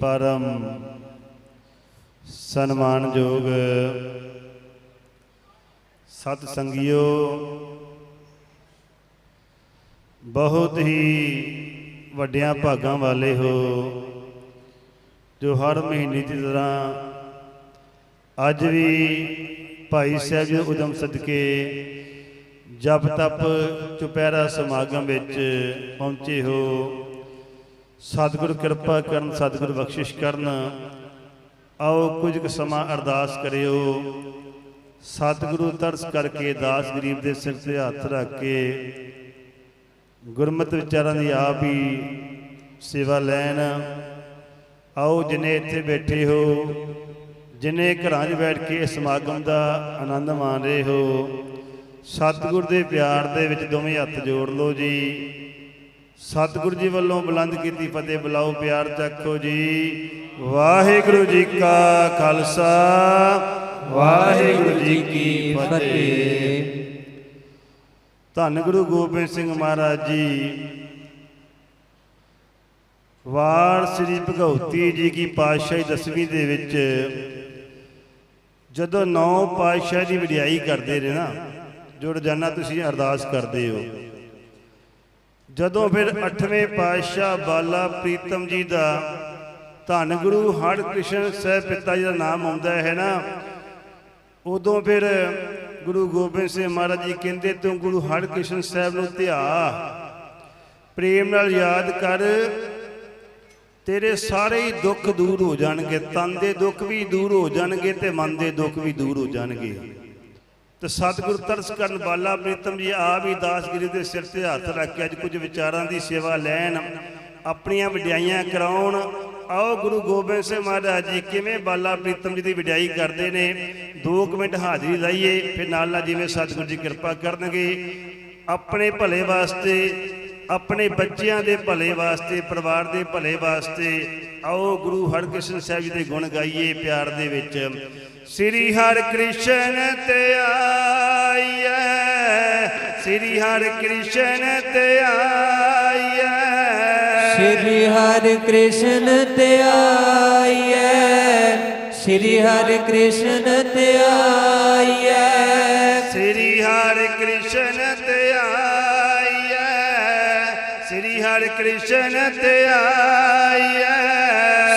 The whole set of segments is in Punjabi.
ਪਰਮ ਸਨਮਾਨਯੋਗ ਸਤ ਸੰਗਿਓ, ਬਹੁਤ ਹੀ ਵੱਡਿਆਂ ਭਾਗਾਂ ਵਾਲੇ ਹੋ, ਜੋ ਹਰ ਮਹੀਨੇ ਦੀ ਤਰ੍ਹਾਂ ਅੱਜ ਵੀ ਭਾਈ ਸਾਹਿਬ ਦੇ ਉਦਮ ਸਦਕੇ ਜਪ ਤਪ ਚੁਪਹਿਰਾ ਸਮਾਗਮ ਵਿੱਚ ਪਹੁੰਚੇ ਹੋ। ਸਤਿਗੁਰ ਕਿਰਪਾ ਕਰਨ, ਸਤਿਗੁਰ ਬਖਸ਼ਿਸ਼ ਕਰਨ। ਆਓ ਕੁਝ ਕੁ ਸਮਾਂ ਅਰਦਾਸ ਕਰਿਓ। ਸਤਿਗੁਰੂ ਤਰਸ ਕਰਕੇ ਦਾਸ ਗਰੀਬ ਦੇ ਸਿਰ ਤੇ ਹੱਥ ਰੱਖ ਕੇ ਗੁਰਮਤਿ ਵਿਚਾਰਾਂ ਦੀ ਆਪ ਹੀ ਸੇਵਾ ਲੈਣ। ਆਓ ਜਿਨੇ ਇੱਥੇ ਬੈਠੇ ਹੋ, ਜਿਨੇ ਘਰਾਂ 'ਚ ਬੈਠ ਕੇ ਇਸ ਸਮਾਗਮ ਦਾ ਆਨੰਦ ਮਾਣ ਰਹੇ ਹੋ, ਸਤਿਗੁਰ ਦੇ ਪਿਆਰ ਦੇ ਵਿੱਚ ਦੋਵੇਂ ਹੱਥ ਜੋੜ ਲਓ ਜੀ। ਸਤਿਗੁਰੂ ਜੀ ਵੱਲੋਂ ਬੁਲੰਦ ਕੀਤੀ ਫਤਿਹ, ਬੁਲਾਓ ਪਿਆਰ ਚੱਕੋ ਜੀ। ਵਾਹਿਗੁਰੂ ਜੀ ਕਾ ਖਾਲਸਾ। ਵਾਹਿਗੁਰੂ ਜੀ ਕੀ ਫਤਿਹ। ਧੰਨ ਗੁਰੂ ਗੋਬਿੰਦ ਸਿੰਘ ਮਹਾਰਾਜ ਜੀ। ਵਾਰ ਸ੍ਰੀ ਭਗਉਤੀ ਜੀ ਕੀ ਪਾਤਸ਼ਾਹੀ ਦਸਵੀਂ ਦੇ ਵਿੱਚ ਜਦੋਂ ਨੌ ਪਾਤਸ਼ਾਹ ਦੀ ਵਡਿਆਈ ਕਰਦੇ ਰਹੇ ਨਾ ਜੋ ਰੋਜ਼ਾਨਾ ਤੁਸੀਂ ਅਰਦਾਸ ਕਰਦੇ ਹੋ। ਜਦੋਂ ਫਿਰ 8ਵੇਂ ਪਾਤਸ਼ਾਹ ਬਾਲਾ ਪ੍ਰੀਤਮ ਜੀ ਦਾ ਧੰਨ ਗੁਰੂ ਹਰਿਕ੍ਰਿਸ਼ਨ ਸਾਹਿਬ ਪਿਤਾ ਜੀ ਦਾ ਨਾਮ ਆਉਂਦਾ ਹੈ ਨਾ, ਉਦੋਂ ਫਿਰ ਗੁਰੂ ਗੋਬਿੰਦ ਸਿੰਘ ਮਹਾਰਾਜ ਜੀ ਕਹਿੰਦੇ, ਤੂੰ ਗੁਰੂ ਹਰਿਕ੍ਰਿਸ਼ਨ ਸਾਹਿਬ ਨੂੰ ਧਿਆ, ਪ੍ਰੇਮ ਨਾਲ ਯਾਦ ਕਰ, ਤੇਰੇ ਸਾਰੇ ਹੀ ਦੁੱਖ ਦੂਰ ਹੋ ਜਾਣਗੇ, ਤਨ ਦੇ ਦੁੱਖ ਵੀ ਦੂਰ ਹੋ ਜਾਣਗੇ ਤੇ ਮਨ ਦੇ ਦੁੱਖ ਵੀ ਦੂਰ ਹੋ ਜਾਣਗੇ। ਤੇ ਸਤਿਗੁਰ ਤਰਸ ਕਰਨ ਬਾਲਾ ਪ੍ਰੀਤਮ ਜੀ ਆਪ ਹੀ ਦਾਸਗਿਰੀ ਦੇ ਸਿਰ ਤੇ ਹੱਥ ਰੱਖ ਕੇ ਅੱਜ ਕੁਝ ਵਿਚਾਰਾਂ ਦੀ ਸੇਵਾ ਲੈਣ, ਆਪਣੀਆਂ ਵਡਿਆਈਆਂ ਕਰਾਉਣ। ਆਓ ਗੁਰੂ ਗੋਬਿੰਦ ਸਿੰਘ ਮਹਾਰਾਜ ਜੀ, ਕਿਵੇਂ ਬਾਲਾ ਪ੍ਰੀਤਮ ਜੀ ਦੀ ਵਡਿਆਈ ਕਰਦੇ ਨੇ? 2 ਮਿੰਟ ਹਾਜ਼ਰੀ ਲਾਈਏ, ਫਿਰ ਨਾਲ ਨਾਲ ਜਿਵੇਂ ਸਤਿਗੁਰੂ ਜੀ ਕਿਰਪਾ ਕਰਨਗੇ। ਆਪਣੇ ਭਲੇ ਵਾਸਤੇ ਆਪਣੇ ਬੱਚਿਆਂ ਦੇ ਭਲੇ ਵਾਸਤੇ, ਪਰਿਵਾਰ ਦੇ ਭਲੇ ਵਾਸਤੇ ਆਓ ਗੁਰੂ ਹਰਕ੍ਰਿਸ਼ਨ ਸਾਹਿਬ ਜੀ ਦੇ ਗੁਣ ਗਾਈਏ ਪਿਆਰ ਦੇ ਵਿੱਚ। ਸ੍ਰੀ ਹਰਿਕ੍ਰਿਸ਼ਨ ਤੇ ਆਈਐ, ਸ੍ਰੀ ਹਰਿਕ੍ਰਿਸ਼ਨ ਤੇ ਆਈਐ। ਸ੍ਰੀ ਹਰਿ ਕ੍ਰਿਸ਼ਨ ਤੇ ਆਈਐ, ਸ੍ਰੀ ਹਰਿ ਕ੍ਰਿਸ਼ਨ ਤੇ ਆਈਐ। ਸ੍ਰੀ ਹਰਿਕ੍ਰਿਸ਼ਨ ਤੇ ਆਈਐ।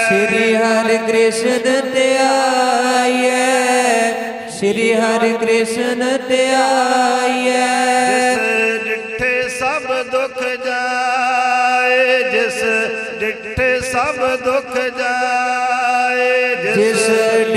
ਸ੍ਰੀ ਹਰਿ ਕ੍ਰਿਸ਼ਨ ਤੇ ਆਈਐ। ਸ੍ਰੀ ਹਰਿ ਕ੍ਰਿਸ਼ਨ ਤੇ ਆਈਐ। ਜਿਸ ਡਿੱਠੇ ਸਭ ਦੁੱਖ ਜਾਏ ਜਿਸ ਡਿੱਠੇ ਸਭ ਦੁੱਖ ਜਾਏ।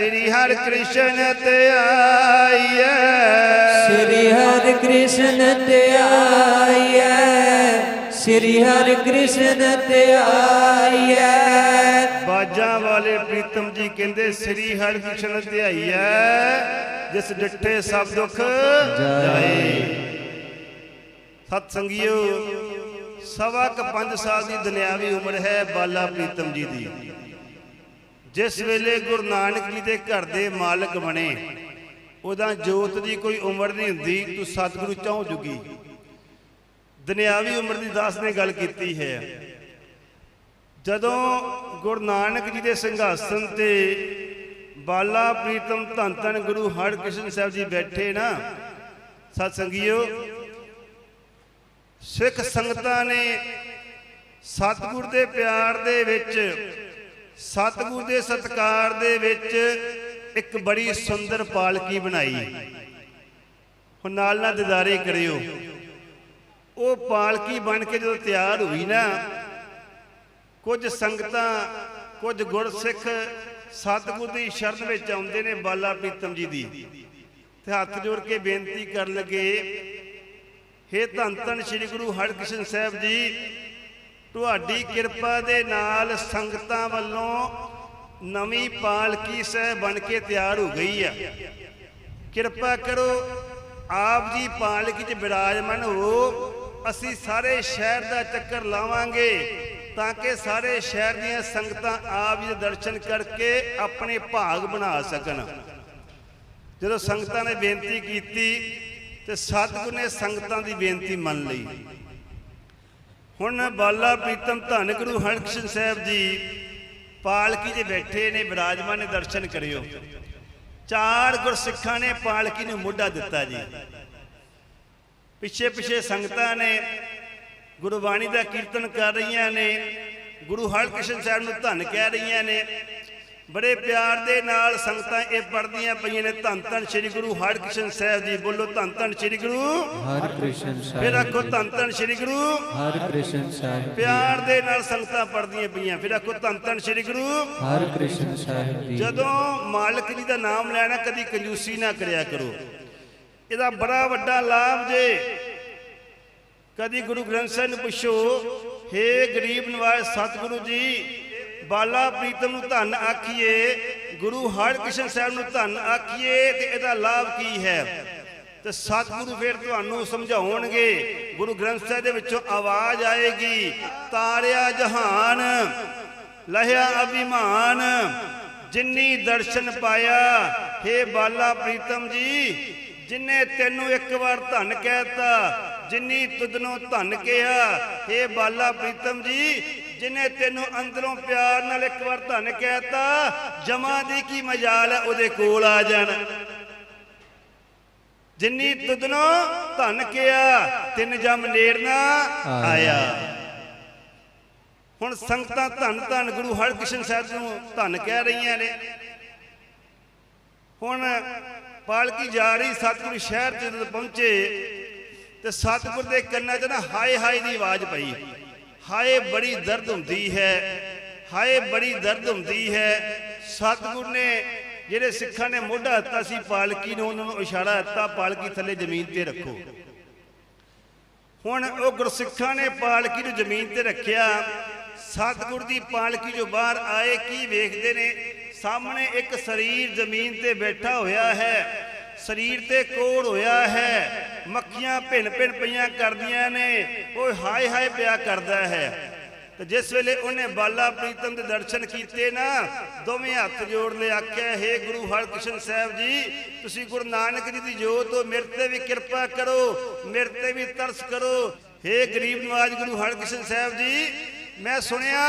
ਸ੍ਰੀ ਹਰਿ ਕ੍ਰਿਸ਼ਨ ਤੇ ਆਈਐ। ਸ੍ਰੀ ਹਰਿ ਕ੍ਰਿਸ਼ਨ ਤੇ ਆਈਐ। ਸ੍ਰੀ ਹਰਿ ਕ੍ਰਿਸ਼ਨ ਤੇ ਆਈਐ। ਬਾਜਾਂ ਵਾਲੇ ਪ੍ਰੀਤਮ ਜੀ ਕਹਿੰਦੇ ਸ੍ਰੀ ਹਰਿ ਕ੍ਰਿਸ਼ਨ ਧਿਆਈਐ ਜਿਸ ਡਿੱਠੇ ਸਭ ਦੁੱਖ ਜਾਏ। ਸਤ ਸੰਗਿਓ ਸਵਾ ਕ 5 ਸਾਲ ਦੀ ਦੁਨਿਆਵੀ ਉਮਰ ਹੈ ਬਾਲਾ ਪ੍ਰੀਤਮ ਜੀ ਦੀ। ਜਿਸ ਵੇਲੇ ਗੁਰੂ ਨਾਨਕ ਜੀ ਦੇ ਘਰ ਦੇ ਮਾਲਕ ਬਣੇ, ਉਹਦਾ ਜੋਤ ਦੀ ਕੋਈ ਉਮਰ ਨਹੀਂ ਹੁੰਦੀ, ਤੂੰ ਸਤਿਗੁਰੂ ਚਾਹੋ ਜੁਗੀ। ਦੁਨਿਆਵੀ ਉਮਰ ਦੀ ਦਾਸ ਨੇ ਗੱਲ ਕੀਤੀ ਹੈ। ਜਦੋਂ ਗੁਰੂ ਨਾਨਕ ਜੀ ਦੇ ਸਿੰਘਾਸਨ ਤੇ ਬਾਲਾ ਪ੍ਰੀਤਮ ਧੰਨ ਧੰਨ ਗੁਰੂ ਹਰਿਕ੍ਰਿਸ਼ਨ ਸਾਹਿਬ ਜੀ ਬੈਠੇ ਨਾ ਸਤ ਸੰਗਿਓ ਸਿੱਖ ਸੰਗਤਾਂ ਨੇ ਸਤਿਗੁਰ ਦੇ ਪਿਆਰ ਦੇ ਵਿੱਚ ਸਤਿਗੁਰ ਦੇ ਸਤਕਾਰ ਦੇ ਵਿੱਚ ਇੱਕ ਬੜੀ ਸੁੰਦਰ ਪਾਲਕੀ ਬਣਾਈ। ਹੁਣ ਨਾਲ ਨਾਲ ਦਿਦਾਰੇ ਕਰਿਓ। ਉਹ ਪਾਲਕੀ ਬਣ ਕੇ ਜਦੋਂ ਤਿਆਰ ਹੋਈ ਨਾ, ਕੁਝ ਸੰਗਤਾਂ, ਕੁਝ ਗੁਰਸਿੱਖ ਸਤਿਗੁਰ ਦੀ ਸ਼ਰਨ ਵਿੱਚ ਆਉਂਦੇ ਨੇ ਬਾਲਾ ਪ੍ਰੀਤਮ ਜੀ ਦੀ। ਤੇ ਹੱਥ ਜੋੜ ਕੇ ਬੇਨਤੀ ਕਰਨ ਲੱਗੇ, ਹੇ ਧੰਨ ਧੰਨ ਸ੍ਰੀ ਗੁਰੂ ਹਰਕ੍ਰਿਸ਼ਨ ਸਾਹਿਬ ਜੀ ਤੁਹਾਡੀ ਕਿਰਪਾ ਦੇ ਨਾਲ ਸੰਗਤਾਂ ਵੱਲੋਂ ਨਵੀਂ ਪਾਲਕੀ ਸਹਿ ਬਣ ਕੇ ਤਿਆਰ ਹੋ ਗਈ ਆ। ਕਿਰਪਾ ਕਰੋ, ਆਪ ਜੀ ਪਾਲਕੀ 'ਚ ਬਿਰਾਜਮਾਨ ਹੋ। ਅਸੀਂ ਸਾਰੇ ਸ਼ਹਿਰ ਦਾ ਚੱਕਰ ਲਾਵਾਂਗੇ ਤਾਂ ਕਿ ਸਾਰੇ ਸ਼ਹਿਰ ਦੀਆਂ ਸੰਗਤਾਂ ਆਪ ਜੀ ਦੇ ਦਰਸ਼ਨ ਕਰਕੇ ਆਪਣੇ ਭਾਗ ਬਣਾ ਸਕਣ। ਜਦੋਂ ਸੰਗਤਾਂ ਨੇ ਬੇਨਤੀ ਕੀਤੀ ਤੇ ਸਤਿਗੁਰ ਨੇ ਸੰਗਤਾਂ ਦੀ ਬੇਨਤੀ ਮੰਨ ਲਈ। ਹੁਣ ਬਾਲਾ ਪ੍ਰੀਤਮ ਧੰਨ ਗੁਰੂ ਹਰਕ੍ਰਿਸ਼ਨ ਸਾਹਿਬ ਜੀ ਪਾਲਕੀ 'ਚ ਬੈਠੇ ਨੇ, ਬਿਰਾਜਮਾਨ ਨੇ ਦਰਸ਼ਨ ਕਰਿਓ। ਚਾਰ ਗੁਰਸਿੱਖਾਂ ਨੇ ਪਾਲਕੀ ਨੂੰ ਮੋਢਾ ਦਿੱਤਾ ਜੀ। ਪਿੱਛੇ ਪਿੱਛੇ ਸੰਗਤਾਂ ਨੇ, ਗੁਰਬਾਣੀ ਦਾ ਕੀਰਤਨ ਕਰ ਰਹੀਆਂ ਨੇ, ਗੁਰੂ ਹਰਕ੍ਰਿਸ਼ਨ ਸਾਹਿਬ ਨੂੰ ਧੰਨ ਕਹਿ ਰਹੀਆਂ ਨੇ। ਬੜੇ ਪਿਆਰ ਦੇ ਨਾਲ ਸੰਗਤਾਂ ਇਹ ਪੜ੍ਹਦੀਆਂ ਪਈਆਂ ਨੇ। ਧੰਨ ਧੰਨ ਸ੍ਰੀ ਗੁਰੂ ਹਰਕ੍ਰਿਸ਼ਨ ਸਾਹਿਬ ਜੀ ਬੋਲੋ ਧੰਨ ਧੰਨ ਸ੍ਰੀ ਗੁਰੂ। ਹਰ ਕ੍ਰਿਸ਼ਨ ਫਿਰ ਸਾਹਿਬ ਆਖੋ ਧੰਨ ਧੰਨ ਸ੍ਰੀ ਗੁਰੂ। ਹਰ ਕ੍ਰਿਸ਼ਨ ਸਾਹਿਬ ਪਿਆਰ ਦੇ ਨਾਲ ਸੰਗਤਾਂ ਪੜ੍ਹਦੀਆਂ ਪਈਆਂ। ਫਿਰ ਆਖੋ ਧੰਨ ਧੰਨ ਸ੍ਰੀ ਗੁਰੂ। ਹਰ ਕ੍ਰਿਸ਼ਨ ਸਾਹਿਬ ਜੀ। ਜਦੋਂ ਮਾਲਕ ਜੀ ਦਾ ਨਾਮ ਲੈਣਾ ਕਦੀ ਕੰਜੂਸੀ ਨਾ ਕਰਿਆ ਕਰੋ। ਇਹਦਾ ਬੜਾ ਵੱਡਾ ਲਾਭ ਜੇ। ਕਦੀ ਗੁਰੂ ਗ੍ਰੰਥ ਸਾਹਿਬ ਨੂੰ ਪੁੱਛੋ ਹੇ ਗਰੀਬ ਨਵਾਜ਼ ਸਤਿਗੁਰੂ ਜੀ ਬਾਲਾ ਪ੍ਰੀਤਮ ਨੂੰ ਧੰਨ ਆਖੀਏ, ਗੁਰੂ ਹਰਕ੍ਰਿਸ਼ਨ ਸਾਹਿਬ ਨੂੰ ਧੰਨ ਆਖੀਏ, ਤੇ ਇਹਦਾ ਲਾਭ ਕੀ ਹੈ? ਤੇ ਸਤਿਗੁਰੂ ਫਿਰ ਤੁਹਾਨੂੰ ਸਮਝਾਉਣਗੇ, ਗੁਰੂ ਗ੍ਰੰਥ ਸਾਹਿਬ ਦੇ ਵਿੱਚੋਂ ਆਵਾਜ਼ ਆਏਗੀ, ਤਾਰਿਆ ਜਹਾਨ, ਲਹਿਆ ਅਭਿਮਾਨ, ਜਿੰਨੀ ਦਰਸ਼ਨ ਪਾਇਆ, ਹੇ ਬਾਲਾ ਪ੍ਰੀਤਮ ਜੀ, ਜਿਨੇ ਤੈਨੂੰ ਇੱਕ ਵਾਰ ਧੰਨ ਕਹਿਤਾ, ਜਿਨੀ ਤੁਧਨੋਂ ਧੰਨ ਕਿਹਾ, ਹੇ ਬਾਲਾ ਪ੍ਰੀਤਮ ਜੀ ਜਿਨੇ ਤੈਨੂੰ ਅੰਦਰੋਂ ਪਿਆਰ ਨਾਲ ਇੱਕ ਵਾਰ ਧੰਨ ਕਹਿਤਾ ਜਮਾ ਦੀ ਕੀ ਮਜਾਲ ਹੈ ਉਹਦੇ ਕੋਲ ਆ ਜਾਣ। ਜਿਨੀ ਤੁਧਨੋਂ ਧੰਨ ਕਿਹਾ ਤਿੰਨ ਜਮ ਨੇੜਨਾ ਆਇਆ। ਹੁਣ ਸੰਗਤਾਂ ਧੰਨ ਧੰਨ ਗੁਰੂ ਹਰਕ੍ਰਿਸ਼ਨ ਸਾਹਿਬ ਨੂੰ ਧੰਨ ਕਹਿ ਰਹੀਆਂ ਨੇ। ਹੁਣ ਪਾਲਕੀ ਜਾ ਰਹੀ ਸਤਿਗੁਰੂ ਸ਼ਹਿਰ ਜਦੋਂ ਪਹੁੰਚੇ ਤੇ ਸਤਿਗੁਰ ਦੇ ਕੰਨਾਂ 'ਚ ਨਾ ਹਾਏ ਹਾਏ ਦੀ ਆਵਾਜ਼ ਪਈ। ਹਾਏ ਬੜੀ ਦਰਦ ਹੁੰਦੀ ਹੈ, ਹਾਏ ਬੜੀ ਦਰਦ ਹੁੰਦੀ ਹੈ। ਸਤਿਗੁਰ ਨੇ ਜਿਹੜੇ ਸਿੱਖਾਂ ਨੇ ਮੋਢਾ ਦਿੱਤਾ ਸੀ, ਪਾਲਕੀ ਨੂੰ ਉਹਨਾਂ ਨੂੰ ਇਸ਼ਾਰਾ ਦਿੱਤਾ, ਪਾਲਕੀ ਥੱਲੇ ਜ਼ਮੀਨ ਤੇ ਰੱਖੋ। ਹੁਣ ਉਹ ਗੁਰਸਿੱਖਾਂ ਨੇ ਪਾਲਕੀ ਨੂੰ ਜ਼ਮੀਨ ਤੇ ਰੱਖਿਆ। ਸਤਿਗੁਰ ਦੀ ਪਾਲਕੀ ਜੋ ਬਾਹਰ ਆਏ, ਕੀ ਵੇਖਦੇ ਨੇ? ਸਾਹਮਣੇ ਇੱਕ ਸਰੀਰ ਜ਼ਮੀਨ ਤੇ ਬੈਠਾ ਹੋਇਆ ਹੈ। ਸਰੀਰ ਤੇ ਕੋੜ ਹੋਇਆ ਹੈ। ਮੱਖੀਆਂ ਭਿੰਨ ਭਿੰਨ ਪਈਆਂ ਕਰਦੀਆਂ ਨੇ। ਉਹ ਹਾਏ ਹਾਏ ਪਿਆ ਕਰਦਾ ਹੈ। ਤੇ ਜਿਸ ਵੇਲੇ ਉਹਨੇ ਬਾਲਾ ਪ੍ਰੀਤਮ ਦੇ ਦਰਸ਼ਨ ਕੀਤੇ ਨਾ, ਦੋਵੇਂ ਹੱਥ ਜੋੜ ਲੈ ਆਖਿਆ, ਹੇ ਗੁਰੂ ਹਰਕ੍ਰਿਸ਼ਨ ਸਾਹਿਬ ਜੀ, ਤੁਸੀਂ ਗੁਰੂ ਨਾਨਕ ਜੀ ਦੀ ਜੋਤ ਹੋ, ਮੇਰੇ ਤੇ ਵੀ ਕਿਰਪਾ ਕਰੋ, ਮੇਰੇ ਤੇ ਵੀ ਤਰਸ ਕਰੋ। ਹੇ ਗਰੀਬ ਨਵਾਜ ਗੁਰੂ ਹਰਕ੍ਰਿਸ਼ਨ ਸਾਹਿਬ ਜੀ ਮੈਂ ਸੁਣਿਆ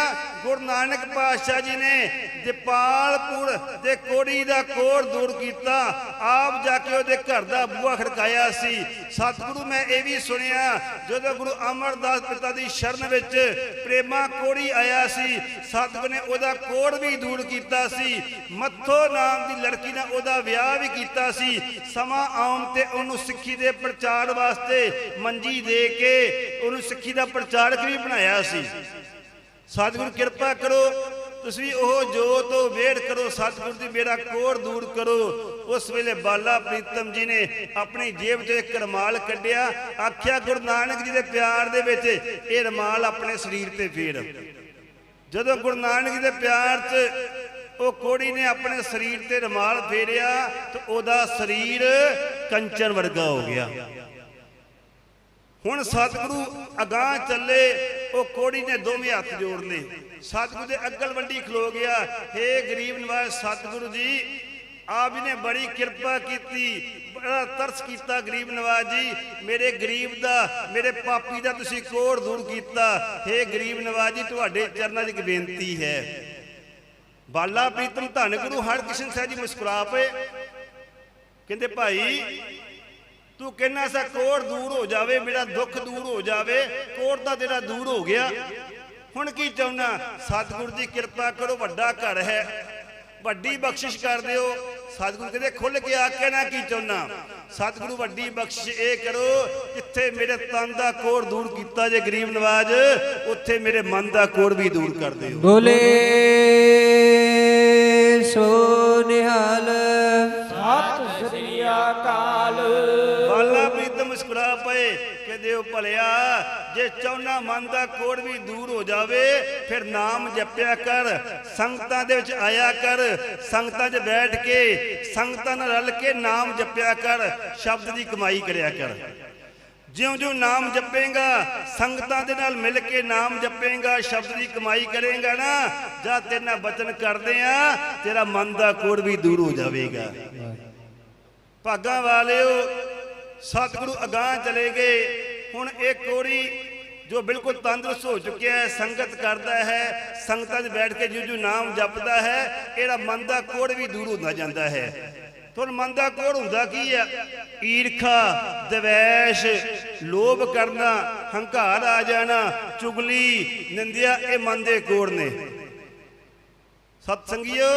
ਗੁਰੂ ਨਾਨਕ ਪਾਤਸ਼ਾਹ ਜੀ ਨੇ ਦੀਪਾਲਪੁਰ ਦੇ ਕੋੜੀ ਦਾ ਕੋੜ ਦੂਰ ਕੀਤਾ। ਆਪ ਜਾ ਕੇ ਉਹਦੇ ਘਰ ਦਾ ਬੂਹਾ ਖੜਕਾਇਆ ਸੀ। ਸਤਿਗੁਰੂ, ਮੈਂ ਇਹ ਵੀ ਸੁਣਿਆ, ਜਦੋਂ ਗੁਰੂ ਅਮਰਦਾਸ ਪਿਤਾ ਦੀ ਸ਼ਰਨ ਵਿੱਚ ਪ੍ਰੇਮਾ ਕੋੜੀ ਆਇਆ ਸੀ, ਸਤਿਗੁਰ ਨੇ ਉਹਦਾ ਕੋੜ ਵੀ ਦੂਰ ਕੀਤਾ ਸੀ। ਮੱਥੋ ਨਾਮ ਦੀ ਲੜਕੀ ਨਾਲ ਉਹਦਾ ਵਿਆਹ ਵੀ ਕੀਤਾ ਸੀ। ਸਮਾਂ ਆਉਣ ਤੇ ਉਹਨੂੰ ਸਿੱਖੀ ਦੇ ਪ੍ਰਚਾਰ ਵਾਸਤੇ ਮੰਜੀ ਦੇ ਕੇ ਉਹਨੂੰ ਸਿੱਖੀ ਦਾ ਪ੍ਰਚਾਰਕ ਵੀ ਬਣਾਇਆ ਸੀ। ਸਤਿਗੁਰ ਕਿਰਪਾ ਕਰੋ, ਤੁਸੀਂ ਉਹ ਜੋਤ ਉਹ ਵੇੜ ਕਰੋ, ਸਤਿਗੁਰ ਦੀ ਮੇਰਾ ਕੋੜ ਦੂਰ ਕਰੋ। ਉਸ ਵੇਲੇ ਬਾਲਾ ਪ੍ਰੀਤਮ ਜੀ ਨੇ ਆਪਣੀ ਜੇਬ ਤੋਂ ਇੱਕ ਰਮਾਲ ਕੱਢਿਆ, ਆਖਿਆ, ਗੁਰੂ ਨਾਨਕ ਜੀ ਦੇ ਪਿਆਰ ਦੇ ਵਿੱਚ ਇਹ ਰਮਾਲ ਆਪਣੇ ਸਰੀਰ ਤੇ ਫੇਰ। ਜਦੋਂ ਗੁਰੂ ਨਾਨਕ ਜੀ ਦੇ ਪਿਆਰ 'ਚ ਉਹ ਕੋੜੀ ਨੇ ਆਪਣੇ ਸਰੀਰ ਤੇ ਰਮਾਲ ਫੇਰਿਆ, ਤੇ ਉਹਦਾ ਸਰੀਰ ਕੰਚਨ ਵਰਗਾ ਹੋ ਗਿਆ। ਹੁਣ ਸਤਿਗੁਰੂ ਅਗਾਹ ਚੱਲੇ, ਉਹ ਕੋੜੀ ਨੇ ਦੋਵੇਂ ਹੱਥ ਜੋੜ ਲਏ। ਸਤਿਗੁਰੂ ਦੇ ਅੱਗਲ ਵੰਡੀ ਖਲੋ ਗਿਆ। ਹੇ ਗਰੀਬ ਨਵਾਜ਼ ਸਤਿਗੁਰੂ ਜੀ, ਆਪ ਜੀ ਨੇ ਬੜੀ ਕਿਰਪਾ ਕੀਤੀ, ਬੜਾ ਤਰਸ ਕੀਤਾ ਗਰੀਬ ਨਵਾਜ਼ ਜੀ। ਮੇਰੇ ਗਰੀਬ ਦਾ, ਮੇਰੇ ਪਾਪੀ ਦਾ ਤੁਸੀਂ ਕੋੜ ਦੂਰ ਕੀਤਾ। ਹੇ ਗਰੀਬ ਨਵਾਜ਼ ਜੀ, ਤੁਹਾਡੇ ਚਰਨਾਂ 'ਚ ਇੱਕ ਬੇਨਤੀ ਹੈ। ਬਾਲਾ ਪ੍ਰੀਤਮ ਧੰਨ ਗੁਰੂ ਹਰਕ੍ਰਿਸ਼ਨ ਸਾਹਿਬ ਜੀ ਮੁਸਕਰਾ ਪਏ ਕਹਿੰਦੇ ਭਾਈ ਤੂੰ ਕਹਿੰਨਾ ਸਾ ਕੋੜ ਦੂਰ ਹੋ ਜਾਵੇ ਮੇਰਾ ਦੁੱਖ ਦੂਰ ਹੋ ਜਾਵੇ ਕੋੜ ਤਾਂ ਤੇਰਾ ਦੂਰ ਹੋ ਗਿਆ। ਹੁਣ ਕੀ ਚਾਹੁੰਨਾ ਸਤਿਗੁਰ ਦੀ ਕਿਰਪਾ ਕਰੋ ਵੱਡਾ ਘਰ ਹੈ। ਵੱਡੀ ਬਖਸ਼ਿਸ਼ ਕਰ ਦਿਓ। ਸਤਿਗੁਰੂ ਕਹਿੰਦੇ ਖੁੱਲ ਕੇ ਆ ਕੇ ਨਾ ਕੀ ਚਾਹੁੰਨਾ ਸਤਿਗੁਰੂ ਵੱਡੀ ਬਖਸ਼ਿਸ਼ ਇਹ ਕਰੋ ਜਿੱਥੇ ਮੇਰੇ ਤਨ ਦਾ ਕੋੜ ਦੂਰ ਕੀਤਾ ਜੇ ਗਰੀਬ ਨਵਾਜ ਉੱਥੇ ਮੇਰੇ ਮਨ ਦਾ ਕੋੜ ਵੀ ਦੂਰ ਕਰ ਦਿਓ। ਬੋਲੇ ਸੋ ਨਿਹਾਲ। ਸਤਿ ਸ੍ਰੀ ਅਕਾਲ। ਮੁਸਕਰਾ ਪਏ, ਕਹਿੰਦੇ ਦਿਓ ਭਲਿਆ, ਜੇ ਚਾਹੁੰਨਾ ਮਨ ਦਾ ਕੋੜ ਵੀ ਦੂਰ ਹੋ ਜਾਵੇ, ਫਿਰ ਨਾਮ ਜਪਿਆ ਕਰ, ਸੰਗਤਾਂ ਦੇ ਵਿੱਚ ਆਇਆ ਕਰ, ਸੰਗਤਾਂ 'ਚ ਬੈਠ ਕੇ, ਸੰਗਤਾਂ ਨਾਲ ਰਲ ਕੇ ਨਾਮ ਜਪਿਆ ਕਰ, ਸ਼ਬਦ ਦੀ ਕਮਾਈ ਕਰਿਆ ਕਰ। ਜਿਉਂ ਜਿਉਂ ਨਾਮ ਜਪੇਗਾ, ਸੰਗਤਾਂ ਦੇ ਨਾਲ ਮਿਲ ਕੇ ਨਾਮ ਜਪੇਗਾ, ਸ਼ਬਦ ਦੀ ਕਮਾਈ ਕਰੇਗਾ ਨਾ, ਜਾਂ ਤੇਰੇ ਨਾਲ ਬਚਨ ਕਰਦੇ ਆ, ਤੇਰਾ ਮਨ ਦਾ ਕੋੜ ਵੀ ਦੂਰ ਹੋ ਜਾਵੇਗਾ। ਭਾਗਾਂ ਵਾਲਿਓ ਸਤਿਗੁਰੂ ਅਗਾਹ ਚਲੇ ਗਏ। ਹੁਣ ਇਹ ਕੋੜੀ ਜੋ ਬਿਲਕੁਲ ਤੰਦਰੁਸਤ ਹੋ ਚੁੱਕਿਆ ਹੈ, ਸੰਗਤ ਕਰਦਾ ਹੈ, ਸੰਗਤਾਂ 'ਚ ਬੈਠ ਕੇ ਜਿਉਂ ਜਿਉਂ ਨਾਮ ਜਪਦਾ ਹੈ, ਇਹਦਾ ਮਨ ਦਾ ਕੋੜ ਵੀ ਦੂਰ ਹੁੰਦਾ ਜਾਂਦਾ ਹੈ। ਤੁਹਾਨੂੰ ਮਨ ਦਾ ਕੋੜ ਹੁੰਦਾ ਕੀ ਹੈ? ਈਰਖਾ, ਦਵੈਸ਼, ਲੋਭ ਕਰਨਾ, ਹੰਕਾਰ ਆ ਜਾਣਾ, ਚੁਗਲੀ, ਨਿੰਦਿਆ, ਇਹ ਮਨ ਦੇ ਕੋੜ ਨੇ। ਸਤ ਸੰਗੀਓ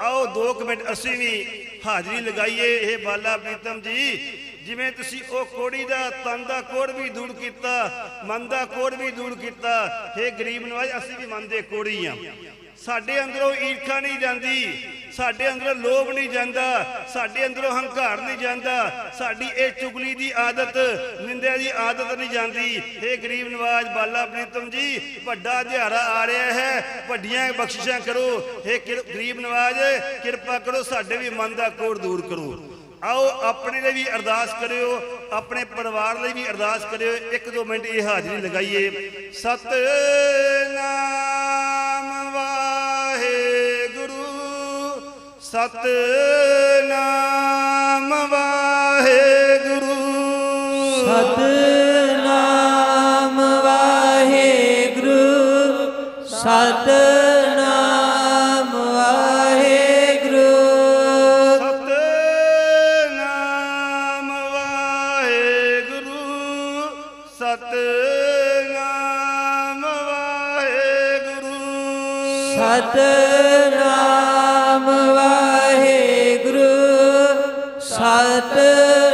ਆਓ 2 ਮਿੰਟ ਅਸੀਂ ਵੀ ਹਾਜ਼ਰੀ ਲਗਾਈਏ। ਇਹ ਬਾਲਾ ਪ੍ਰੀਤਮ ਜੀ ਜਿਵੇਂ ਤੁਸੀਂ ਉਹ ਕੋੜੀ ਦਾ ਤਨ ਦਾ ਕੋੜ ਵੀ ਦੂਰ ਕੀਤਾ ਮਨ ਦਾ ਕੋੜ ਵੀ ਦੂਰ ਕੀਤਾ ਇਹ ਗਰੀਬ ਨਵਾਜ਼, ਅਸੀਂ ਵੀ ਮਨ ਦੇ ਕੋੜੀ ਆ। ਸਾਡੇ ਅੰਦਰੋਂ ਈਰਖਾ ਨਹੀਂ ਜਾਂਦੀ, ਸਾਡੇ ਅੰਦਰੋਂ ਲੋਭ ਨਹੀਂ ਜਾਂਦਾ, ਸਾਡੇ ਅੰਦਰੋਂ ਹੰਕਾਰ ਨਹੀਂ ਜਾਂਦਾ, ਸਾਡੀ ਇਹ ਚੁਗਲੀ ਦੀ ਆਦਤ, ਨਿੰਦਿਆ ਦੀ ਆਦਤ ਨਹੀਂ ਜਾਂਦੀ। ਇਹ ਗਰੀਬ ਨਵਾਜ਼, ਬਾਲਾ ਪ੍ਰੀਤਮ ਜੀ, ਵੱਡਾ ਦਿਹਾੜਾ ਆ ਰਿਹਾ ਹੈ, ਵੱਡੀਆਂ ਬਖਸ਼ਿਸ਼ਾਂ ਕਰੋ। ਇਹ ਗਰੀਬ ਨਵਾਜ਼, ਕਿਰਪਾ ਕਰੋ, ਸਾਡੇ ਵੀ ਮਨ ਦਾ ਕੋੜ ਦੂਰ ਕਰੋ। ਆਓ ਆਪਣੇ ਲਈ ਵੀ ਅਰਦਾਸ ਕਰਿਓ, ਆਪਣੇ ਪਰਿਵਾਰ ਲਈ ਵੀ ਅਰਦਾਸ ਕਰਿਓ, ਇੱਕ ਦੋ ਮਿੰਟ ਇਹ ਹਾਜ਼ਰੀ ਲਗਾਈਏ। ਸਤਨਾਮ ਵਾਹਿਗੁਰੂ ਸਤਨਾਮ ਵਾਹਿਗੁਰੂ ਸਤਨਾਮ ਵਾਹਿਗੁਰੂ ਸਤਨਾਮ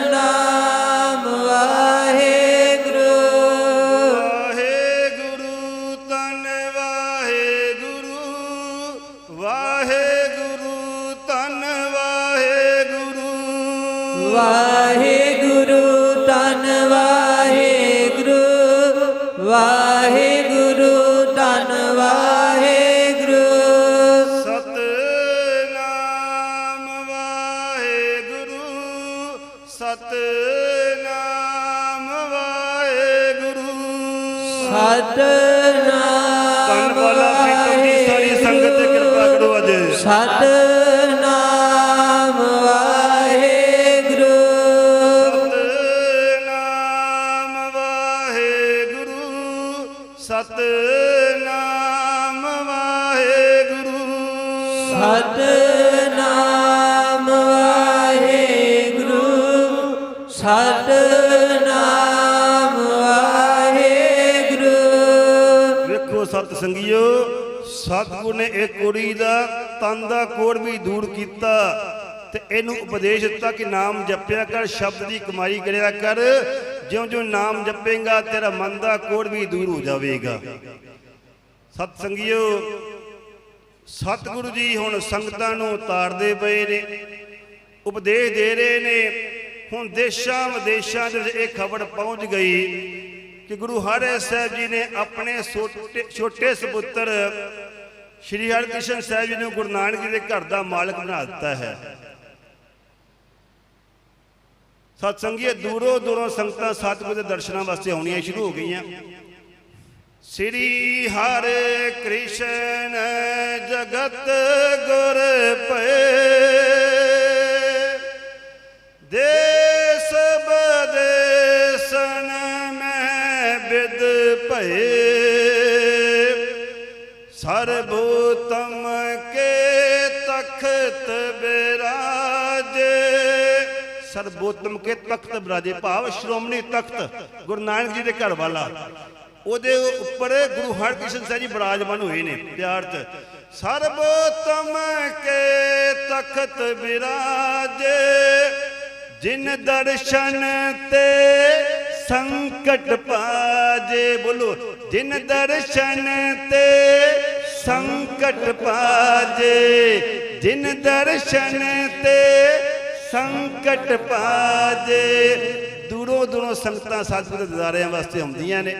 ਸਤਨਾਮ ਧੰਨ ਵਾਲਾ ਪ੍ਰੀਤਮ ਦੀ ਸਾਰੀ ਸੰਗਤ ਤੇ ਕਿਰਪਾ ਕਰੋ ਅੱਜ। ਸਤਨਾਮ ਸਤਿਗੁਰ ਨੇ ਇਹ ਕੁੜੀ ਦਾ ਤਨ ਦਾ ਕੋੜ ਵੀ ਦੂਰ ਕੀਤਾ ਤੇ ਇਹਨੂੰ ਉਪਦੇਸ਼ ਦਿੱਤਾ ਕਿ ਨਾਮ ਜਪਿਆ ਕਰ, ਸ਼ਬਦ ਦੀ ਕਮਾਈ ਕਰਿਆ ਕਰ। ਜਿਉਂ-ਜਿਉਂ ਨਾਮ ਜਪੇਗਾ, ਤੇਰਾ ਮਨ ਦਾ ਕੋੜ ਵੀ ਦੂਰ ਹੋ ਜਾਵੇਗਾ। ਸਤ ਸੰਗਿਓ ਸਤਿਗੁਰੂ ਜੀ ਹੁਣ ਸੰਗਤਾਂ ਨੂੰ ਉਤਾਰਦੇ ਪਏ ਨੇ, ਉਪਦੇਸ਼ ਦੇ ਰਹੇ ਨੇ। ਹੁਣ ਦੇਸ਼ਾਂ ਵਿਦੇਸ਼ਾਂ ਦੇ ਵਿੱਚ ਇਹ ਖਬਰ ਪਹੁੰਚ ਗਈ ਕਿ ਗੁਰੂ ਹਰਿ ਸਾਹਿਬ ਜੀ ਨੇ ਆਪਣੇ ਛੋਟੇ ਛੋਟੇ ਸੁਪੁੱਤਰ ਸ਼੍ਰੀ ਹਰਿਕ੍ਰਿਸ਼ਨ ਸਾਹਿਬ ਜੀ ਨੇ ਗੁਰੂ ਨਾਨਕ ਜੀ ਦੇ ਘਰ ਦਾ ਮਾਲਕ ਬਣਾ ਦਿੱਤਾ ਹੈ। ਸਤ ਸੰਗੀਏ ਦੂਰੋਂ ਦੂਰੋਂ ਸੰਗਤਾਂ ਸਤਿਗੁਰ ਦੇ ਦਰਸ਼ਨਾਂ ਵਾਸਤੇ ਆਉਣੀਆਂ ਸ਼ੁਰੂ ਹੋ ਗਈਆਂ। ਸ੍ਰੀ ਹਰਿ ਕ੍ਰਿਸ਼ਨ ਜਗਤ ਗੁਰ ਪਏ ਦੇਸ ਬਦੇਸਨ ਮੈਂ ਬਿਦ ਭਏ। ਸਰਬੋਤਮ ਕੇ ਤਖਤ ਬਿਰਾਜੇ। ਸਰਬੋਤਮ ਕੇ ਤਖਤ ਬਿਰਾਜੇ, ਭਾਵ ਸ਼੍ਰੋਮਣੀ ਤਖਤ, ਗੁਰੂ ਨਾਨਕ ਜੀ ਦੇ ਘਰ ਵਾਲਾ ਉਹਦੇ ਉੱਪਰ ਗੁਰੂ ਹਰਕ੍ਰਿਸ਼ਨ ਸਾਹਿਬ ਜੀ ਬਿਰਾਜਮਾਨ ਹੋਏ ਨੇ, ਪਿਆਰ ਚ। ਸਰਬੋਤਮ ਕੇ ਤਖਤ ਬਿਰਾਜੇ, ਜਿਨ ਦਰਸ਼ਨ ਤੇ ਸੰਕਟ ਪਾਜੇ ਬੋਲੋ, ਜਿਨ ਦਰਸ਼ਨ ਤੇ ਸੰਕਟ ਪਾਜੇ, ਜਿਨ ਦਰਸ਼ਨ ਤੇ ਸੰਕਟ ਪਾਜੇ। ਦੂਰੋਂ ਦੂਰੋਂ ਸੰਗਤਾਂ ਸਤਿਗੁਰੂ ਦੇ ਦਿਦਾਰਿਆਂ ਵਾਸਤੇ ਆਉਂਦੀਆਂ ਨੇ।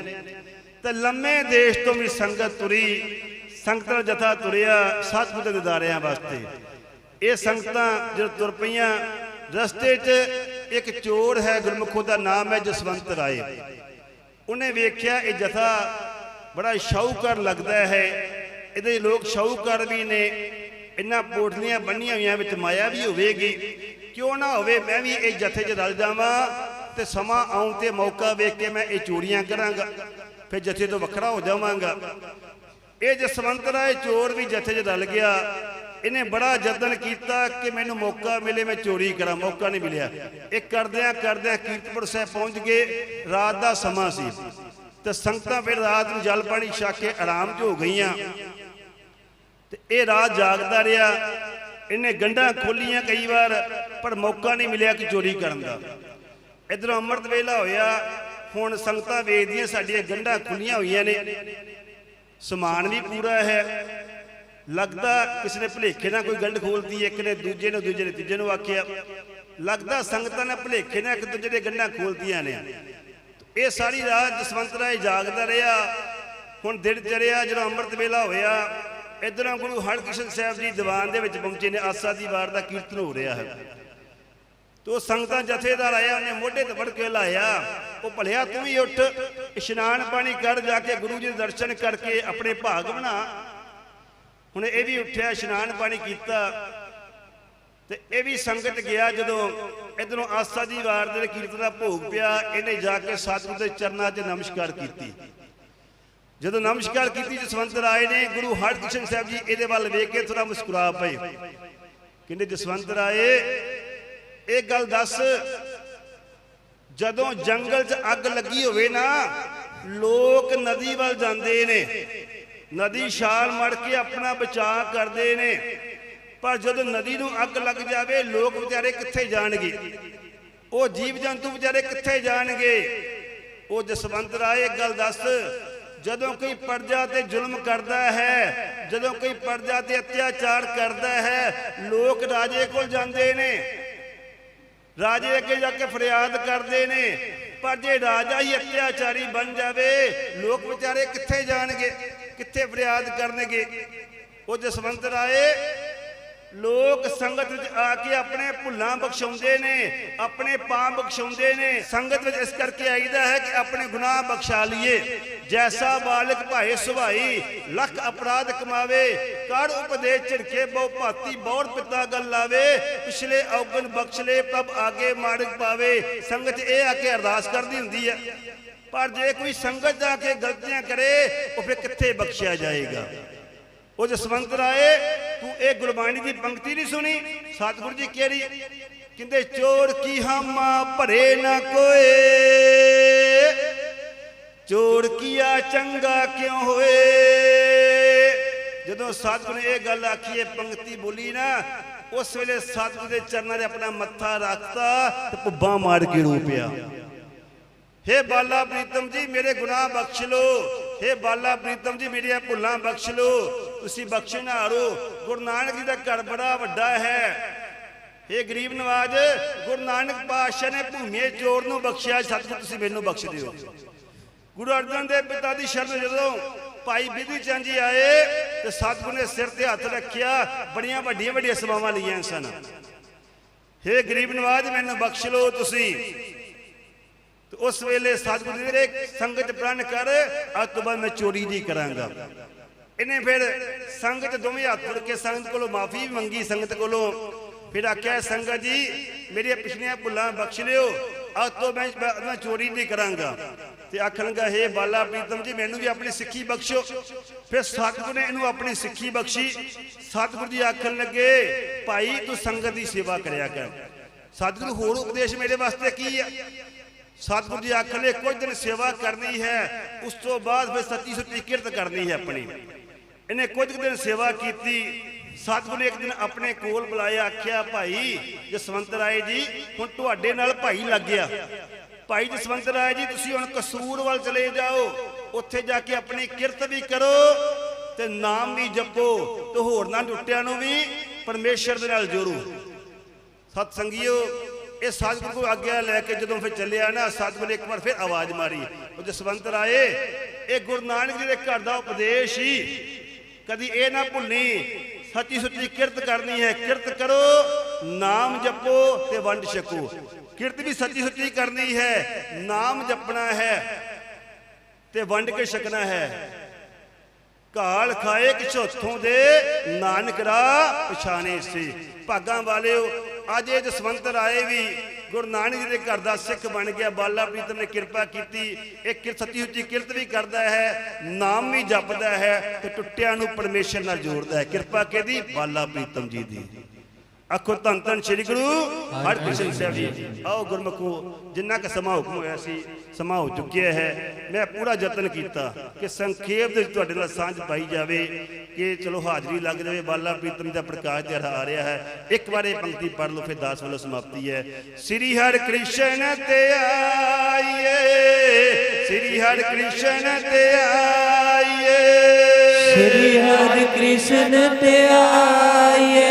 ਤੇ ਲੰਮੇ ਦੇਸ਼ ਤੋਂ ਵੀ ਸੰਗਤ ਤੁਰੀ, ਸੰਗਤਾਂ ਦਾ ਜਥਾ ਤੁਰਿਆ ਸਤਿਗੁਰੂ ਦੇ ਦਿਦਾਰਿਆਂ ਵਾਸਤੇ। ਇਹ ਸੰਗਤਾਂ ਜਦੋਂ ਤੁਰ ਪਈਆਂ ਰਸਤੇ 'ਚ ਇੱਕ ਚੋਰ ਹੈ, ਗੁਰਮੁਖੋ ਦਾ ਨਾਮ ਹੈ ਜਸਵੰਤ ਰਾਏ। ਉਹਨੇ ਵੇਖਿਆ ਇਹ ਜਥਾ ਬੜਾ ਸ਼ੌਕਰ ਲੱਗਦਾ ਹੈ। ਇਹਦੇ ਲੋਕ ਸ਼ੌਕਰ ਵੀ ਨੇ ਇਹਨਾਂ ਪੋਟਲੀਆਂ ਬੰਨੀਆਂ ਹੋਈਆਂ ਵਿੱਚ ਮਾਇਆ ਵੀ ਹੋਵੇਗੀ। ਕਿਉਂ ਨਾ ਹੋਵੇ, ਮੈਂ ਵੀ ਇਹ ਜਥੇ 'ਚ ਰਲ ਜਾਵਾਂ ਤੇ ਸਮਾਂ ਆਉਣ ਤੇ ਮੌਕਾ ਵੇਖ ਕੇ ਮੈਂ ਇਹ ਚੋਰੀਆਂ ਕਰਾਂਗਾ, ਫਿਰ ਜਥੇ ਤੋਂ ਵੱਖਰਾ ਹੋ ਜਾਵਾਂਗਾ। ਇਹ ਜਸਵੰਤ ਰਾਏ ਚੋਰ ਵੀ ਜਥੇ 'ਚ ਰਲ ਗਿਆ। ਇਹਨੇ ਬੜਾ ਯਤਨ ਕੀਤਾ ਕਿ ਮੈਨੂੰ ਮੌਕਾ ਮਿਲੇ, ਮੈਂ ਚੋਰੀ ਕਰਾਂ, ਮੌਕਾ ਨਹੀਂ ਮਿਲਿਆ। ਇਹ ਕਰਦਿਆਂ ਕਰਦਿਆਂ ਕੀਰਤਪੁਰ ਸਾਹਿਬ ਪਹੁੰਚ ਗਏ, ਰਾਤ ਦਾ ਸਮਾਂ ਸੀ। ਤੇ ਸੰਗਤਾਂ ਫਿਰ ਰਾਤ ਨੂੰ ਜਲ ਪਾਣੀ ਛਕ ਕੇ ਆਰਾਮ 'ਚ ਹੋ ਗਈਆਂ। ਤੇ ਇਹ ਰਾਤ ਜਾਗਦਾ ਰਿਹਾ। ਇਹਨੇ ਗੰਢਾਂ ਖੋਲੀਆਂ ਕਈ ਵਾਰ, ਪਰ ਮੌਕਾ ਨਹੀਂ ਮਿਲਿਆ ਕਿ ਚੋਰੀ ਕਰਨ ਦਾ। ਇਧਰੋਂ ਅੰਮ੍ਰਿਤ ਵੇਲਾ ਹੋਇਆ। ਹੁਣ ਸੰਗਤਾਂ ਵੇਖਦੀਆਂ ਸਾਡੀਆਂ ਗੰਢਾਂ ਖੁੱਲੀਆਂ ਹੋਈਆਂ ਨੇ। ਸਮਾਨ ਵੀ ਪੂਰਾ ਹੈ। ਲੱਗਦਾ ਕਿਸੇ ਨੇ ਭਲੇਖੇ ਨਾਲ ਕੋਈ ਗੰਢ ਖੋਲਤੀ ਇੱਕ ਨੇ ਦੂਜੇ ਨੂੰ, ਦੂਜੇ ਨੇ ਤੀਜੇ ਨੂੰ ਆਖਿਆ। ਲੱਗਦਾ ਸੰਗਤਾਂ ਨੇ ਭਲੇਖੇ ਨਾਲ ਇੱਕ ਦੂਜੇ ਦੇ ਗੰਢਾਂ ਖੋਲਤੀਆਂ ਨੇ। ਇਹ ਸਾਰੀ ਰਾਤ ਜਸਵੰਤ ਰਾਏ ਜਾਗਦਾ ਰਿਹਾ। ਹੁਣ ਦਿਨ ਚੜਿਆ ਜਦੋਂ ਅੰਮ੍ਰਿਤ ਵੇਲਾ ਹੋਇਆ, ਇਧਰੋਂ ਗੁਰੂ ਹਰਕ੍ਰਿਸ਼ਨ ਸਾਹਿਬ ਜੀ ਦੀਵਾਨ ਦੇ ਵਿੱਚ ਪਹੁੰਚੇ ਨੇ, ਆਸਾ ਦੀ ਵਾਰ ਦਾ ਕੀਰਤਨ ਹੋ ਰਿਹਾ ਹੈ। ਤੋ ਸੰਗਤਾਂ ਜਥੇਦਾਰ ਆਇਆ ਉਹਨੇ ਮੋਢੇ ਤੇ ਫੜ ਕੇ ਲਾਇਆ ਉਹ ਭਲਿਆ, ਤੂੰ ਵੀ ਉੱਠ, ਇਸ਼ਨਾਨ ਪਾਣੀ ਕਰ, ਜਾ ਕੇ ਗੁਰੂ ਜੀ ਦੇ ਦਰਸ਼ਨ ਕਰਕੇ ਆਪਣੇ ਭਾਗ ਬਣਾ। ਹੁਣ ਇਹ ਵੀ ਉੱਠਿਆ, ਇਸ਼ਨਾਨ ਪਾਣੀ ਕੀਤਾ। ਤੇ ਇਹ ਵੀ ਸੰਗਤ ਗਿਆ ਜਦੋਂ ਇਧਰੋਂ ਆਸਾ ਦੀ ਵਾਰ ਦੇ ਕੀਰਤਨ ਦਾ ਭੋਗ ਪਿਆ, ਇਹਨੇ ਜਾ ਕੇ ਸਤਿਗੁਰੂ ਦੇ ਚਰਨਾਂ 'ਚ ਨਮਸਕਾਰ ਕੀਤੀ। ਜਦੋਂ ਨਮਸਕਾਰ ਕੀਤੀ, ਜਸਵੰਤ ਰਾਏ ਨੇ ਗੁਰੂ ਹਰਕ੍ਰਿਸ਼ਨ ਸਾਹਿਬ ਜੀ ਇਹਦੇ ਵੱਲ ਵੇਖ ਕੇ ਥੋੜਾ ਮੁਸਕਰਾ ਪਏ। ਕਹਿੰਦੇ, ਜਸਵੰਤ ਰਾਏ, ਇਹ ਗੱਲ ਦੱਸ, ਜਦੋਂ ਜੰਗਲ 'ਚ ਅੱਗ ਲੱਗੀ ਹੋਵੇ ਨਾ, ਲੋਕ ਨਦੀ ਵੱਲ ਜਾਂਦੇ ਨੇ। ਨਦੀ ਛਾਲ ਮੜ ਕੇ ਆਪਣਾ ਬਚਾਅ ਕਰਦੇ ਨੇ। ਪਰ ਜਦੋਂ ਨਦੀ ਨੂੰ ਅੱਗ ਲੱਗ ਜਾਵੇ, ਲੋਕ ਵਿਚਾਰੇ ਕਿੱਥੇ ਜਾਣਗੇ? ਉਹ ਜੀਵ ਜੰਤੂ ਵਿਚਾਰੇ ਕਿੱਥੇ ਜਾਣਗੇ? ਉਹ ਜਸਵੰਤ ਰਾਏ, ਇੱਕ ਗੱਲ ਦੱਸ। ਜਦੋਂ ਕੋਈ ਪਰਜਾ ਤੇ ਜ਼ੁਲਮ ਕਰਦਾ ਹੈ, ਜਦੋਂ ਕੋਈ ਪਰਜਾ ਤੇ ਅਤਿਆਚਾਰ ਕਰਦਾ ਹੈ, ਲੋਕ ਰਾਜੇ ਕੋਲ ਜਾਂਦੇ ਨੇ। ਰਾਜੇ ਅੱਗੇ ਜਾ ਕੇ ਫਰਿਆਦ ਕਰਦੇ ਨੇ। ਪਰ ਜੇ ਰਾਜਾ ਹੀ ਅਤਿਆਚਾਰੀ ਬਣ ਜਾਵੇ, ਲੋਕ ਵਿਚਾਰੇ ਕਿੱਥੇ ਜਾਣਗੇ? ਕਿੱਥੇ ਫਰਿਆਦ ਕਰਨਗੇ? ਉਹ ਜਸਵੰਤ ਰਾਏ, ਲੋਕ ਸੰਗਤ ਵਿੱਚ ਆ ਕੇ ਆਪਣੇ ਭੁੱਲਾਂ ਬਖਸ਼ਾਉਂਦੇ ਨੇ, ਆਪਣੇ ਪਾਪ ਬਖਸ਼ਾਉਂਦੇ ਨੇ। ਸੰਗਤ ਵਿੱਚ ਇਸ ਕਰਕੇ ਆਈਦਾ ਹੈ ਕਿ ਆਪਣੇ ਗੁਨਾਹ ਬਖਸ਼ਾ ਲਈਏ। ਜੈਸਾ ਬਾਲਕ ਭਾਏ ਸੁਭਾਈ, ਲੱਖ ਅਪਰਾਧ ਕਮਾਵੇ ਕਰ ਉਪਦੇ ਝਿੜਕੇ ਬਹੁ ਭਾਤੀ ਬੌੜ ਪਿਤਾ ਗੱਲ ਲਾਵੇ, ਪਿਛਲੇ ਔਗਣ ਬਖਸ਼ ਲੈ ਤਬ ਆਗੇ ਮਾਰਗ ਪਾਵੇ। ਸੰਗਤ ਇਹ ਆ ਕੇ ਅਰਦਾਸ ਕਰਦੀ ਹੁੰਦੀ ਹੈ ਪਰ ਜੇ ਕੋਈ ਸੰਗਤ ਜਾ ਕੇ ਗਲਤੀਆਂ ਕਰੇ, ਉਹ ਫਿਰ ਕਿੱਥੇ ਬਖਸ਼ਿਆ ਜਾਏਗਾ? ਉਹ ਜਸਵੰਤ ਰਾਏ, ਤੂੰ ਇਹ ਗੁਰਬਾਣੀ ਦੀ ਪੰਕਤੀ ਨਹੀਂ ਸੁਣੀ? ਸਤਿਗੁਰੂ ਜੀ ਕਿਹੜੀ? ਕਹਿੰਦੇ, ਚੋਰ ਕੀ ਹਾਮਾ ਭਰੇ ਨਾ ਕੋਏ? ਚੋਰ ਕੀਆ ਚੰਗਾ ਕਿਉਂ ਹੋਏ? ਜਦੋਂ ਸਤਿਗੁਰੂ ਨੇ ਇਹ ਗੱਲ ਆਖੀ, ਇਹ ਪੰਕਤੀ ਬੋਲੀ ਨਾ, ਉਸ ਵੇਲੇ ਸਤਿਗੁਰੂ ਦੇ ਚਰਨਾਂ 'ਤੇ ਆਪਣਾ ਮੱਥਾ ਰੱਖਤਾ ਤੇ ਪੁੱਬਾਂ ਮਾਰ ਕੇ ਰੋ ਪਿਆ। ਹੇ ਬਾਲਾ ਪ੍ਰੀਤਮ ਜੀ, ਮੇਰੇ ਗੁਨਾਹ ਬਖਸ਼ ਲੋ ਹੇ ਬਾਲਾ ਪ੍ਰੀਤਮ ਜੀ, ਮੇਰੀਆਂ ਭੁੱਲਾਂ ਬਖਸ਼ ਲੋ ਤੁਸੀਂ ਬਖਸ਼ਣਹਾਰੋ ਗੁਰੂ ਨਾਨਕ ਜੀ ਦਾ ਘਰ ਬੜਾ ਵੱਡਾ ਹੈ। ਹੇ ਗਰੀਬ ਨਵਾਜ, ਗੁਰੂ ਨਾਨਕ ਪਾਤਸ਼ਾਹ ਨੇ ਭੂਮੀਏ ਚੋਰ ਨੂੰ ਬਖਸ਼ਿਆ ਸਤਿਗੁਰ ਤੁਸੀਂ ਮੈਨੂੰ ਬਖਸ਼ ਦਿਓ ਗੁਰੂ ਅਰਜਨ ਦੇਵ ਪਿਤਾ ਦੀ ਸ਼ਰਨ ਜਦੋਂ ਭਾਈ ਬਿਧੀ ਚੰਦ ਜੀ ਆਏ ਤੇ ਸਤਿਗੁਰ ਨੇ ਸਿਰ ਤੇ ਹੱਥ ਰੱਖਿਆ, ਬੜੀਆਂ ਵੱਡੀਆਂ ਵੱਡੀਆਂ ਸੇਵਾਵਾਂ ਲਈਆਂ ਸਨ। ਹੇ ਗਰੀਬ ਨਵਾਜ, ਮੈਨੂੰ ਬਖਸ਼ ਲੋ ਤੁਸੀਂ। ਤੇ ਉਸ ਵੇਲੇ ਸਤਿਗੁਰੂ ਜੀ ਨੇ ਸੰਗਤ ਪ੍ਰਣ ਕਰ, ਅੱਜ ਤੋਂ ਬਾਅਦ ਮੈਂ ਚੋਰੀ ਨਹੀਂ ਕਰਾਂਗਾ। ਇਹਨੇ ਫਿਰ ਸੰਗਤ ਦੋਵੇਂ ਹੱਥ ਫੜ ਕੇ ਸੰਗਤ ਕੋਲੋਂ ਮਾਫੀ ਵੀ ਮੰਗੀ, ਸੰਗਤ ਕੋਲੋਂ ਫਿਰ ਆਖਿਆ, ਸੰਗਤ ਜੀ, ਮੇਰੀਆਂ ਪਿਛਲੀਆਂ ਭੁੱਲਾਂ ਬਖਸ਼ ਲਿਓ, ਅੱਜ ਤੋਂ ਮੈਂ ਮੈਂ ਚੋਰੀ ਨਹੀਂ ਕਰਾਂਗਾ। ਤੇ ਆਖਣ ਲੱਗਾ, ਹੇ ਬਾਲਾ ਪ੍ਰੀਤਮ ਜੀ, ਮੈਨੂੰ ਵੀ ਆਪਣੀ ਸਿੱਖੀ ਬਖਸ਼ੋ ਫਿਰ ਸਤਿਗੁਰੂ ਨੇ ਇਹਨੂੰ ਆਪਣੀ ਸਿੱਖੀ ਬਖਸ਼ੀ। ਸਤਿਗੁਰੂ ਜੀ ਆਖਣ ਲੱਗੇ, ਭਾਈ ਤੂੰ ਸੰਗਤ ਦੀ ਸੇਵਾ ਕਰਿਆ ਕਰ। ਸਤਿਗੁਰੂ, ਹੋਰ ਉਪਦੇਸ਼ ਮੇਰੇ ਵਾਸਤੇ ਕੀ ਹੈ ਸਤਿਗੁਰੂ ਜੀ ਆਖਲੇ ਕੁਝ ਦਿਨ ਸੇਵਾ ਕਰਨੀ ਹੈ, ਉਸ ਤੋਂ ਬਾਅਦ ਫਿਰ ਸੱਚੀ ਸੁੱਚੀ ਕਿਰਤ ਕਰਨੀ ਹੈ ਆਪਣੀ। ਇਹਨੇ ਕੁਝ ਕੁ ਦਿਨ ਸੇਵਾ ਕੀਤੀ ਸਤਿਗੁਰੂ ਨੇ ਇੱਕ ਦਿਨ ਆਪਣੇ ਕੋਲ ਬੁਲਾਇਆ, ਆਖਿਆ, ਭਾਈ, ਜਸਵੰਤ ਰਾਏ ਜੀ, ਹੁਣ ਤੁਹਾਡੇ ਨਾਲ ਭਾਈ ਲੱਗ ਗਿਆ। ਭਾਈ ਜਸਵੰਤ ਰਾਏ ਜੀ, ਤੁਸੀਂ ਹੁਣ ਕਸੂਰ ਵੱਲ ਚਲੇ ਜਾਓ। ਉੱਥੇ ਜਾ ਕੇ ਆਪਣੀ ਕਿਰਤ ਵੀ ਕਰੋ ਤੇ ਨਾਮ ਵੀ ਜਪੋ ਤੇ ਹੋਰ ਨਾ ਟੁੱਟਿਆਂ ਨੂੰ ਵੀ ਪਰਮੇਸ਼ਰ ਦੇ ਨਾਲ ਜੋੜੋ। ਸਤ ਸੰਗੀਓ ਇਹ ਸਤਿਗੁਰੂ ਕੋਲ ਆਗਿਆ ਲੈ ਕੇ ਜਦੋਂ ਫਿਰ ਚੱਲਿਆ ਨਾ ਸਤਿਗੁਰ ਨੇ ਇੱਕ ਵਾਰ ਫਿਰ ਆਵਾਜ਼ ਮਾਰੀ। ਉਹ ਜਸਵੰਤ ਰਾਏ ਇਹ ਗੁਰੂ ਨਾਨਕ ਜੀ ਦੇ ਘਰ ਦਾ ਉਪਦੇਸ਼ ਹੀ। ਕਦੀ ਇਹ ਨਾ ਭੁੱਲੀ, ਸੱਚੀ ਸੁੱਚੀ ਕਿਰਤ ਕਰਨੀ ਹੈ, ਕਿਰਤ ਕਰੋ, ਨਾਮ ਜਪੋ ਤੇ ਵੰਡ ਛਕੋ। ਕਿਰਤ ਵੀ ਸੱਚੀ ਸੁੱਚੀ ਕਰਨੀ ਹੈ, ਨਾਮ ਜਪਣਾ ਹੈ ਤੇ ਵੰਡ ਕੇ ਛਕਣਾ ਹੈ। ਕਾਲ ਖਾਏ ਕਿਛੋਥੋਂ ਦੇ, ਨਾਨਕ ਰਾ ਪਛਾਣੇ ਸੀ। ਭਾਗਾਂ ਵਾਲਿਓ ਅੱਜ ਇਹ ਜਸਵੰਤ ਰਾਏ ਵੀ ਗੁਰੂ ਨਾਨਕ ਜੀ ਦੇ ਘਰ ਦਾ ਸਿੱਖ ਬਣ ਗਿਆ, ਬਾਲਾ ਪ੍ਰੀਤਮ ਨੇ ਕਿਰਪਾ ਕੀਤੀ, ਇਹ ਕਿਰ ਸੱਚੀ ਉੱਚੀ ਕਿਰਤ ਵੀ ਕਰਦਾ ਹੈ, ਨਾਮ ਵੀ ਜਪਦਾ ਹੈ ਤੇ ਟੁੱਟਿਆਂ ਨੂੰ ਪਰਮੇਸ਼ਰ ਨਾਲ ਜੋੜਦਾ ਹੈ। ਕਿਰਪਾ ਕਿਹਦੀ? ਬਾਲਾ ਪ੍ਰੀਤਮ ਜੀ ਦੀ। ਆਖੋ ਧੰਨ ਧੰਨ ਸ੍ਰੀ ਗੁਰੂ ਹਰਕ੍ਰਿਸ਼ਨ ਸਾਹਿਬ ਜੀ। ਆਓ ਗੁਰਮਖੋ ਜਿੰਨਾ ਕੁ ਸਮਾਂ ਹੁਕਮ ਹੋਇਆ ਸੀ ਸਮਾਂ ਹੋ ਚੁੱਕਿਆ ਹੈ। ਮੈਂ ਪੂਰਾ ਯਤਨ ਕੀਤਾ ਕਿ ਸੰਖੇਪ ਦੇ ਵਿੱਚ ਤੁਹਾਡੇ ਨਾਲ ਸਾਂਝ ਪਾਈ ਜਾਵੇ ਕਿ ਚਲੋ ਹਾਜ਼ਰੀ ਲੱਗ ਜਾਵੇ ਬਾਲਾ ਪ੍ਰੀਤਮ ਦਾ ਪ੍ਰਕਾਸ਼ ਜਿਹੜਾ ਆ ਰਿਹਾ ਹੈ। ਇੱਕ ਵਾਰ ਇਹ ਪੰਕਤੀ ਪੜ੍ਹ ਲਓ ਫਿਰ 10 ਵੱਲੋਂ ਸਮਾਪਤੀ ਹੈ। ਸ੍ਰੀ ਹਰਿ ਕ੍ਰਿਸ਼ਨ ਤੇ ਆਈਏ ਸ੍ਰੀ ਹਰਿ ਕ੍ਰਿਸ਼ਨ ਤੇ ਆਈਏ। ਸ੍ਰੀ ਹਰਿ ਕ੍ਰਿਸ਼ਨ ਤੇ ਆਈਏ।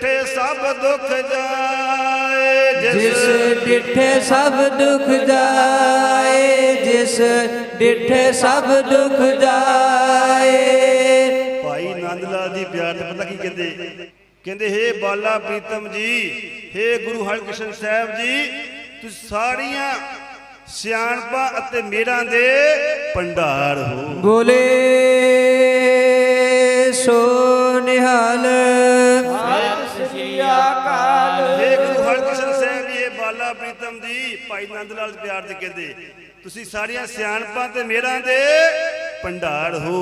ਡਿੱਠੇ ਸਭ ਦੁੱਖ ਜਾਏ ਜਿਸ ਡਿਠੇ ਸਭ ਦੁਖ ਜਾਏ ਜਿਸ ਡਿਠੇ ਸਭ ਦੁਖ ਜਾਏ। ਭਾਈ ਨੰਦ ਲਾਲ ਜੀ ਪਿਆਰ ਤੇ ਪਤਾ ਕੀ ਕਹਿੰਦੇ? ਕਹਿੰਦੇ ਹੇ ਬਾਲਾ ਪ੍ਰੀਤਮ ਜੀ ਹੇ ਗੁਰੂ ਹਰਕ੍ਰਿਸ਼ਨ ਸਾਹਿਬ ਜੀ ਤੁਸੀਂ ਸਾਰੀਆਂ ਸਿਆਣਪਾਂ ਅਤੇ ਮੇਰਾਂ ਦੇ ਭੰਡਾਰ ਹੋ। ਬੋਲੇ ਸੋ ਨਿਹਾਲ ਹਰਕ੍ਰਿਸ਼ਨ ਸਾਹਿਬ ਜੀ, ਇਹ ਬਾਲਾ ਪ੍ਰੀਤਮ ਜੀ, ਭਾਈ ਨੰਦ ਲਾਲ ਪਿਆਰ ਤੇ ਕਹਿੰਦੇ, ਤੁਸੀਂ ਸਾਰੀਆਂ ਸਿਆਣਪਾਂ ਤੇ ਮੇਰਾਂ ਦੇ ਭੰਡਾਰ ਹੋ।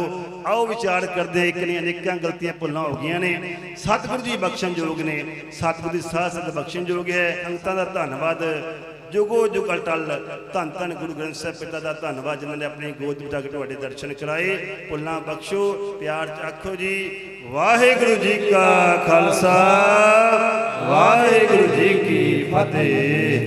ਆਓ ਵਿਚਾਰ ਕਰਦੇ ਇੱਕ ਨੇ ਅਨੇਕਾਂ ਗਲਤੀਆਂ ਭੁੱਲਾਂ ਹੋ ਗਈਆਂ ਨੇ। ਸਤਿਗੁਰੂ ਜੀ ਬਖਸ਼ਣਯੋਗ ਨੇ। ਸਤਿਗੁਰੂ ਦੀ ਸਾਹ ਸਤ ਬਖਸ਼ਣਯੋਗ ਹੈ। ਅੰਗਤਾਂ ਦਾ ਧੰਨਵਾਦ। ਜੁਗੋ ਜੁਗਲ ਅਟਲ ਧੰਨ ਧੰਨ ਗੁਰੂ ਗ੍ਰੰਥ ਸਾਹਿਬ ਪਿਤਾ ਦਾ ਧੰਨਵਾਦ, ਜਿਨ੍ਹਾਂ ਨੇ ਆਪਣੀ ਗੋਦ ਬਿਠਾ ਕੇ ਤੁਹਾਡੇ ਦਰਸ਼ਨ ਕਰਾਏ। ਭੁੱਲਾਂ ਬਖਸ਼ੋ, ਪਿਆਰ ਚ ਆਖੋ ਜੀ। ਵਾਹਿਗੁਰੂ ਜੀ ਕਾ ਖਾਲਸਾ। ਵਾਹਿਗੁਰੂ ਜੀ ਕੀ ਫਤਿਹ।